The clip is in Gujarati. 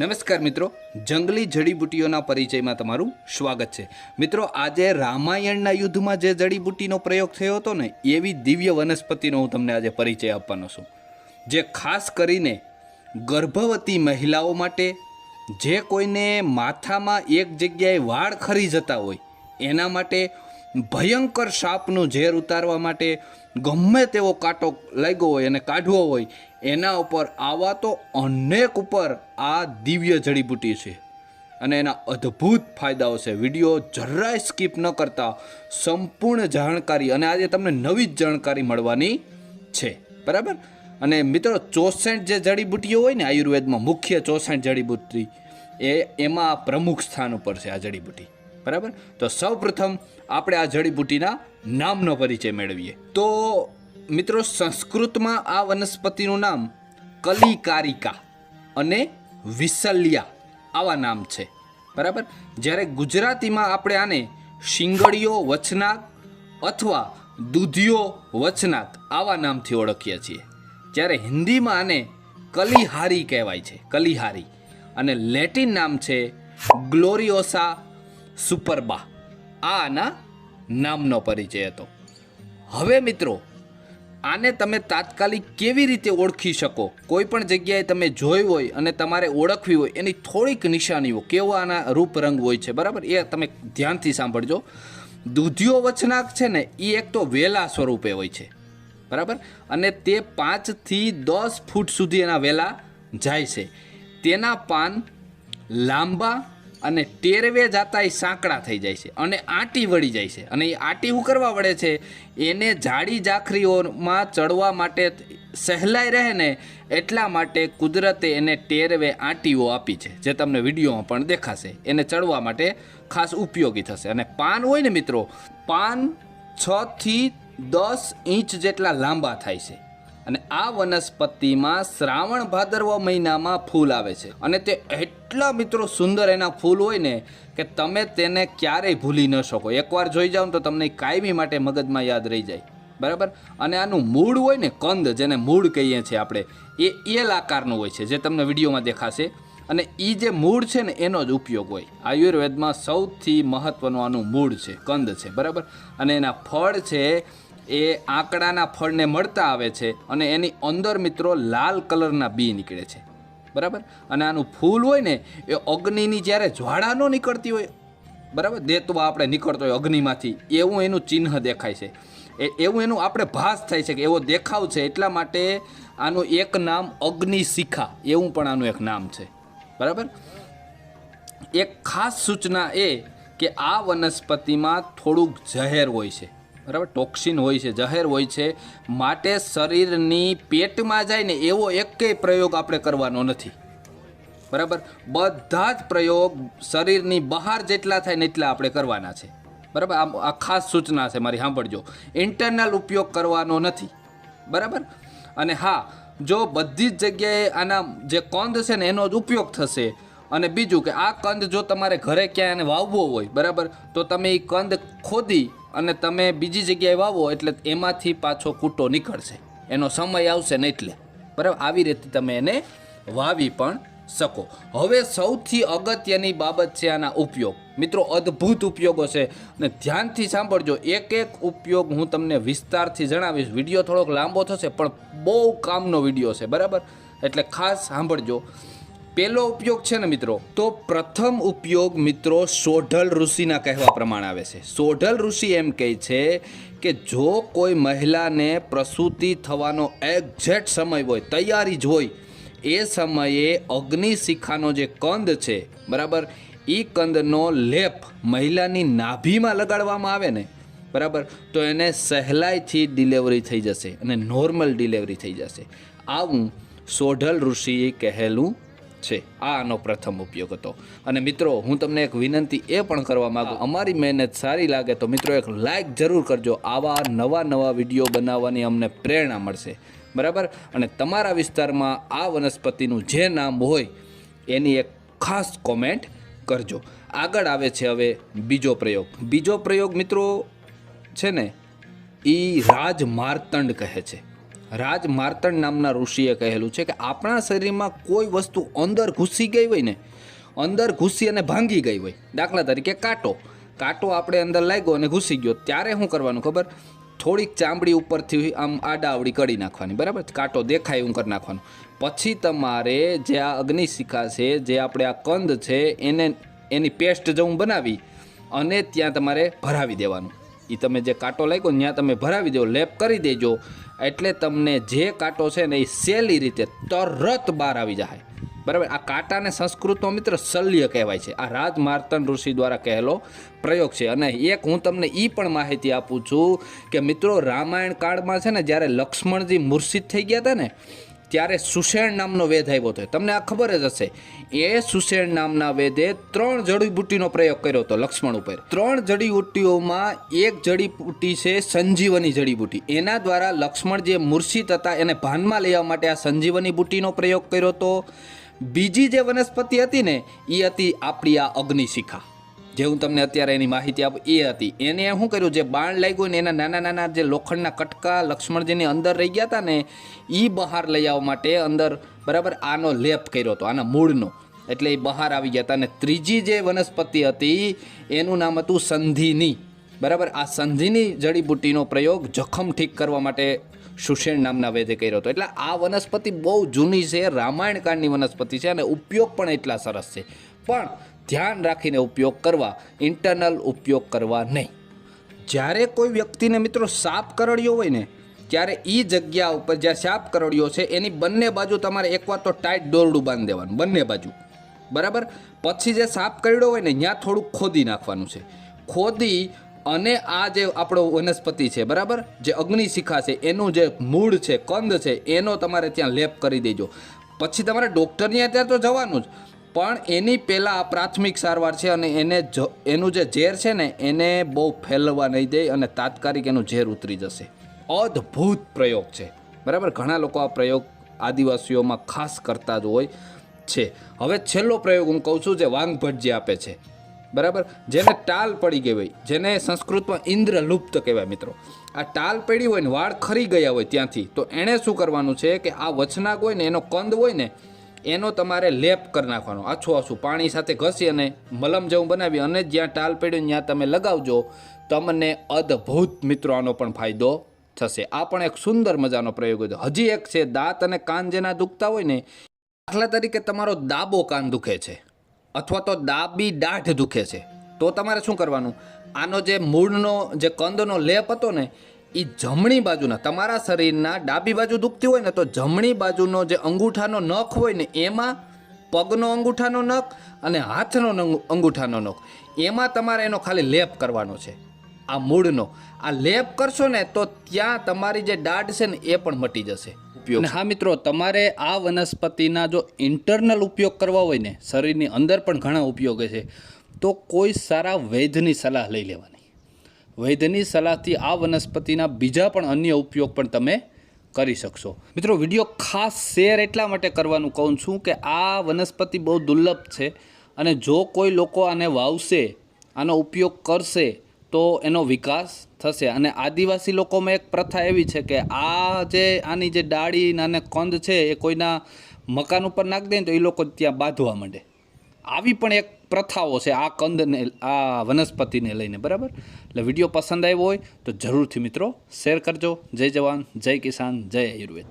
નમસ્કાર મિત્રો, જંગલી જડીબુટ્ટીઓના પરિચયમાં તમારું સ્વાગત છે. મિત્રો, આજે રામાયણના યુદ્ધમાં જે જડીબુટ્ટીનો પ્રયોગ થયો હતો ને, એવી દિવ્ય વનસ્પતિનો હું તમને આજે પરિચય આપવાનો છું. જે ખાસ કરીને ગર્ભવતી મહિલાઓ માટે, જે કોઈને માથામાં એક જગ્યાએ વાળ ખરી જતા હોય, એના માટે ભયંકર સાપનું ઝેર ઉતારવા માટે ગમે તેવો કાંટો લાગ્યો હોય અને કાઢવો હોય એના ઉપર આવા તો અનેક ઉપર આ દિવ્ય જડીબુટ્ટી છે. અને એના અદ્ભુત ફાયદાઓ છે. વીડિયો જરાય સ્કીપ ન કરતા. સંપૂર્ણ જાણકારી અને આજે તમને નવી જ જાણકારી મળવાની છે. બરાબર? અને મિત્રો, ચોસઠ જે જડીબુટ્ટીઓ હોય ને આયુર્વેદમાં, મુખ્ય ચોસઠ જડીબુટ્ટી, એ એમાં પ્રમુખ સ્થાન ઉપર છે આ જડીબુટ્ટી. બરાબર? તો સૌ પ્રથમ આપણે આ જડીબુટ્ટીના નામનો પરિચય મેળવીએ. તો મિત્રો, સંસ્કૃતમાં આ વનસ્પતિનું નામ કલિકારિકા અને વિસલ્યા આવા નામ છે. બરાબર? જ્યારે ગુજરાતીમાં આપણે આને શિંગડીઓ વચનાક અથવા દૂધિયો વચનાક આવા નામથી ઓળખીએ છીએ. જ્યારે હિન્દીમાં આને કલિહારી કહેવાય છે, કલિહારી. અને લેટિન નામ છે ગ્લોરિયોસા સુપરબા. આ આના નામનો પરિચય હતો. હવે મિત્રો આને તમે તાત્કાલિક કેવી રીતે ઓળખી શકો? કોઈ પણ જગ્યાએ તમે જોઈ હોય અને તમારે ઓળખવી હોય, એની થોડીક નિશાનીઓ કેવા આના રૂપ રંગ હોય છે, બરાબર? એ તમે ધ્યાનથી સાંભળજો. દૂધિયો વચનાક છે ને, એ એક તો વેલા સ્વરૂપે હોય છે, બરાબર? અને તે પાંચથી દસ ફૂટ સુધી એના વેલા જાય છે. તેના પાન લાંબા અને ટેરવે જાતા એ સાંકડા થઈ જાય છે અને આંટી વળી જાય છે. અને એ આંટી શું કરવા વળે છે? એને જાડી જાખરીઓમાં ચડવા માટે સહેલાઈ રહે ને એટલા માટે કુદરતે એને ટેરવે આંટીઓ આપી છે, જે તમને વિડીયોમાં પણ દેખાશે. એને ચડવા માટે ખાસ ઉપયોગી થશે. અને પાન હોય ને મિત્રો, પાન છથી દસ ઇંચ જેટલા લાંબા થાય છે. અને આ વનસ્પતિમાં શ્રાવણ ભાદરવા મહિનામાં ફૂલ આવે છે. અને તે એટલા મિત્રો સુંદર એના ફૂલ હોય ને કે તમે તેને ક્યારેય ભૂલી ન શકો. એકવાર જોઈ જાઓ તો તમને કાયમી માટે મગજમાં યાદ રહી જાય. બરાબર? અને આનું મૂળ હોય ને કંદ, જેને મૂળ કહીએ છીએ આપણે, એ એલ આકારનું હોય છે, જે તમને વિડીયોમાં દેખાશે. અને એ જે મૂળ છે ને, એનો જ ઉપયોગ હોય. આયુર્વેદમાં સૌથી મહત્ત્વનું આનું મૂળ છે, કંદ છે. બરાબર? અને એના ફળ છે એ આંકડાના ફળને મળતા આવે છે અને એની અંદર મિત્રો લાલ કલરના બી નીકળે છે. બરાબર? અને આનું ફૂલ હોય ને, એ અગ્નિની જ્યારે જ્વાળા ન નીકળતી હોય. બરાબર? દેતવા આપણે નીકળતો હોય અગ્નિમાંથી. એવું એનું ચિહ્ન દેખાય છે. એ એવું એનું આપણે ભાસ થાય છે કે એવો દેખાવ છે એટલા માટે આનું એક નામ અગ્નિશિખા. એવું પણ આનું એક નામ છે. બરાબર? એક ખાસ સૂચના એ કે આ વનસ્પતિમાં થોડુંક ઝહેર હોય છે. બરાબર? ટોક્સિન હોય છે જહેર હોય છે. માટે શરીરની પેટમાં જાય ને એવો એકેય પ્રયોગ આપણે કરવાનો નથી. બરાબર? બધા જ પ્રયોગ શરીરની બહાર જેટલા થાય ને એટલા આપણે કરવાના છે. બરાબર? આ ખાસ સૂચના છે મારી, સાંભળજો. ઇન્ટરનલ ઉપયોગ કરવાનો નથી. બરાબર? અને હા, જો બધી જ જગ્યાએ આના જે કંદ છે ને એનો જ ઉપયોગ થશે. અને બીજું કે આ કંદ જો તમારે ઘરે ક્યાંય એને વાવવો હોય, બરાબર? તો તમે એ કંદ ખોદી અને તમે બીજી જગ્યાએ વાવો એટલે એમાંથી પાછો કૂટો નીકળશે. એનો સમય આવશે ને એટલે. બરાબર? આવી રીતે તમે એને વાવી પણ શકો. હવે સૌથી અગત્યની બાબત છે આના ઉપયોગ. મિત્રો, અદ્ભુત ઉપયોગો છે. અને ધ્યાનથી સાંભળજો એક એક ઉપયોગ હું તમને વિસ્તારથી જણાવીશ. વીડિયો થોડોક લાંબો થશે, પણ બહુ કામનો વીડિયો છે. બરાબર? એટલે ખાસ સાંભળજો. પહેલો ઉપયોગ છે ને મિત્રો, તો પ્રથમ ઉપયોગ મિત્રો સોઢલ ઋષિના કહેવા પ્રમાણે આવે છે. સોઢલ ઋષિ એમ કહે છે કે જો કોઈ મહિલાને પ્રસૂતિ થવાનો એક્ઝેક્ટ સમય હોય, તૈયારી જ હોય, એ સમયે અગ્નિશિખાનો જે કંદ છે, બરાબર એ કંદનો લેપ મહિલાની નાભીમાં લગાડવામાં આવે ને, બરાબર, તો એને સહેલાઈથી ડિલિવરી થઈ જશે અને નોર્મલ ડિલિવરી થઈ જશે. આવું સોઢલ ઋષિએ કહેલું છે. આ આનો પ્રથમ ઉપયોગ હતો. અને મિત્રો, હું તમને એક વિનંતી એ પણ કરવા માગું, અમારી મહેનત સારી લાગે તો મિત્રો એક લાઈક જરૂર કરજો. આવા નવા નવા વીડિયો બનાવવાની અમને પ્રેરણા મળશે. બરાબર? અને તમારા વિસ્તારમાં આ વનસ્પતિનું જે નામ હોય, એની એક ખાસ કોમેન્ટ કરજો. આગળ આવે છે હવે બીજો પ્રયોગ. બીજો પ્રયોગ મિત્રો છે ને એ રાજ માર્તંડ કહે છે. રાજ માર્તણ નામના ઋષિએ કહેલું છે કે આપણા શરીરમાં કોઈ વસ્તુ અંદર ઘૂસી ગઈ હોય ને, અંદર ઘૂસી અને ભાંગી ગઈ હોય, દાખલા તરીકે કાંટો. કાંટો આપણે અંદર લાગ્યો અને ઘૂસી ગયો. ત્યારે શું કરવાનું ખબર? થોડીક ચામડી ઉપરથી આમ આડાવડી કરી નાખવાની, બરાબર? કાંટો દેખાય એવું કરી નાખવાનું. પછી તમારે જે આ અગ્નિશિખા છે, જે આપણે આ કંદ છે, એને, એની પેસ્ટ જેવું બનાવી અને ત્યાં તમારે ભરાવી દેવાનું. એ તમે જે કાંટો લાગ્યો ત્યાં તમે ભરાવી દો લેપ કરી દેજો. એટલે તમને જે કાંટો છે ને એ સહેલી રીતે તરત બહાર આવી જાય બરાબર? આ કાંટાને સંસ્કૃતનો મિત્ર શલ્ય કહેવાય છે. આ રાજ માર્તન ઋષિ દ્વારા કહેલો પ્રયોગ છે. અને એક હું તમને એ પણ માહિતી આપું છું કે મિત્રો, રામાયણ કાળમાં છે ને જ્યારે લક્ષ્મણજી મૂર્છિત થઈ ગયા હતા ને ત્યારે સુષેણ નામનો વેદ આવ્યો હતો. તમને આ ખબર જ હશે. એ સુષેણ નામના વેદે ત્રણ જડીબુટ્ટીનો પ્રયોગ કર્યો હતો લક્ષ્મણ ઉપર. ત્રણ જડીબુટ્ટીઓમાં એક જડીબુટ્ટી છે સંજીવની જડીબુટ્ટી એના દ્વારા લક્ષ્મણ જે મૂર્છિત હતા એને ભાનમાં લેવા માટે આ સંજીવની બુટ્ટીનો પ્રયોગ કર્યો હતો. બીજી જે વનસ્પતિ હતી ને એ હતી આપણી આ અગ્નિશિખા. જે હું તમને અત્યારે એની માહિતી આપું, એ હતી. એને શું કર્યું? જે બાણ લાગ્યું ને એના નાના નાના જે લોખંડના કટકા લક્ષ્મણજીની અંદર રહી ગયા હતા ને એ બહાર લઈ આવવા માટે અંદર બરાબર આનો લેપ કર્યો હતો, આના મૂળનો. એટલે એ બહાર આવી ગયા હતા અને ત્રીજી જે વનસ્પતિ હતી, એનું નામ હતું સંધિની. બરાબર? આ સંધિની જડીબુટ્ટીનો પ્રયોગ જખમ ઠીક કરવા માટે સુષેણ નામના વેદે કર્યો હતો. એટલે આ વનસ્પતિ બહુ જૂની છે રામાયણ કાળની વનસ્પતિ છે અને ઉપયોગ પણ એટલા સરસ છે. પણ ધ્યાન રાખીને ઉપયોગ કરવા ઇન્ટરનલ ઉપયોગ કરવા નહીં. જ્યારે કોઈ વ્યક્તિને મિત્રો સાપ કરડ્યો હોય ને, ત્યારે એ જગ્યા ઉપર જ્યાં સાપ કરડ્યો છે, એની બંને બાજુ તમારે એકવાર તો ટાઈટ દોરડું બાંધી દેવાનું, બંને બાજુ. બરાબર? પછી જે સાપ કરડ્યો હોય ને ત્યાં થોડુંક ખોદી નાખવાનું છે. ખોદી અને આ જે આપણો વનસ્પતિ છે, બરાબર? જે અગ્નિશિખા છે, એનું જે મૂળ છે, કંદ છે, એનો તમારે ત્યાં લેપ કરી દેજો. પછી તમારે ડૉક્ટરની ત્યાં તો જવાનું જ. પણ એની પહેલાં આ પ્રાથમિક સારવાર છે અને એને એનું જે ઝેર છે ને, એને બહુ ફેલવા નહીં દે અને તાત્કાલિક એનું ઝેર ઉતરી જશે. અદ્ભુત પ્રયોગ છે. બરાબર? ઘણા લોકો આ પ્રયોગ આદિવાસીઓમાં ખાસ કરતા જ હોય છે. હવે છેલ્લો પ્રયોગ હું કહું છું જે વાંગભટ આપે છે. બરાબર? જેને ટાલ પડી ગઈ હોય, જેને સંસ્કૃતમાં ઇન્દ્ર લુપ્ત કહેવાય મિત્રો. આ ટાલ પડી હોય ને, વાળ ખરી ગયા હોય ત્યાંથી, તો એણે શું કરવાનું છે કે આ વચનાક હોય ને, એનો કંદ હોય ને એનો તમારે લેપ કરી નાખવાનો. આછું આછું પાણી સાથે ઘસી અને મલમ જેવું બનાવી અને જ્યાં ટાલ પડ્યું ત્યાં તમે લગાવજો. તમને અદ્ભુત મિત્રો આનો પણ ફાયદો થશે. આ પણ એક સુંદર મજાનો પ્રયોગ હતો. હજી એક છે, દાંત અને કાન જેના દુખતા હોય ને, દાખલા તરીકે તમારો દાબો કાન દુખે છે અથવા તો દાબી દાઢ દુખે છે. તો તમારે શું કરવાનું? આનો જે મૂળનો, જે કંદનો લેપ હતો ને એ જમણી બાજુના તમારા શરીરના ડાબી બાજુ દુખતી હોય ને તો જમણી બાજુનો જે અંગૂઠાનો નખ હોય ને એમાં પગનો અંગૂઠાનો નખ અને હાથનો અંગૂઠાનો નખ. એમાં તમારે એનો ખાલી લેપ કરવાનો છે આ મૂળનો. આ લેપ કરશો ને તો ત્યાં તમારી જે દાઢ છે ને એ પણ મટી જશે. ઉપયોગ. હા મિત્રો તમારે આ વનસ્પતિના જો ઇન્ટરનલ ઉપયોગ કરવા હોય ને શરીરની અંદર પણ ઘણા ઉપયોગ છે તો કોઈ સારા વૈદ્યની સલાહ લઈ લેવાની. વૈદ્યની સલાહથી આ વનસ્પતિના બીજા પણ અન્ય ઉપયોગ પણ તમે કરી શકશો. મિત્રો, વીડિયો ખાસ શેર એટલા માટે કરવાનું કહું છું કે આ વનસ્પતિ બહુ દુર્લભ છે અને જો કોઈ લોકો આને વાવશે, આનો ઉપયોગ કરશે, તો એનો વિકાસ થશે. અને આદિવાસી લોકોમાં એક પ્રથા એવી છે કે આ જે આની જે ડાળી અને કંદ છે એ કોઈના મકાન ઉપર નાખી દે તો એ લોકો ત્યાં બાંધવા માંડે. આવી પણ એક પ્રથાઓ છે, આ કંદને, આ વનસ્પતિને લઈને, બરાબર? એટલે વીડિયો પસંદ આવ્યો હોય તો જરૂરથી મિત્રો, શેર કરજો. જય જવાન, જય કિસાન, જય આયુર્વેદ.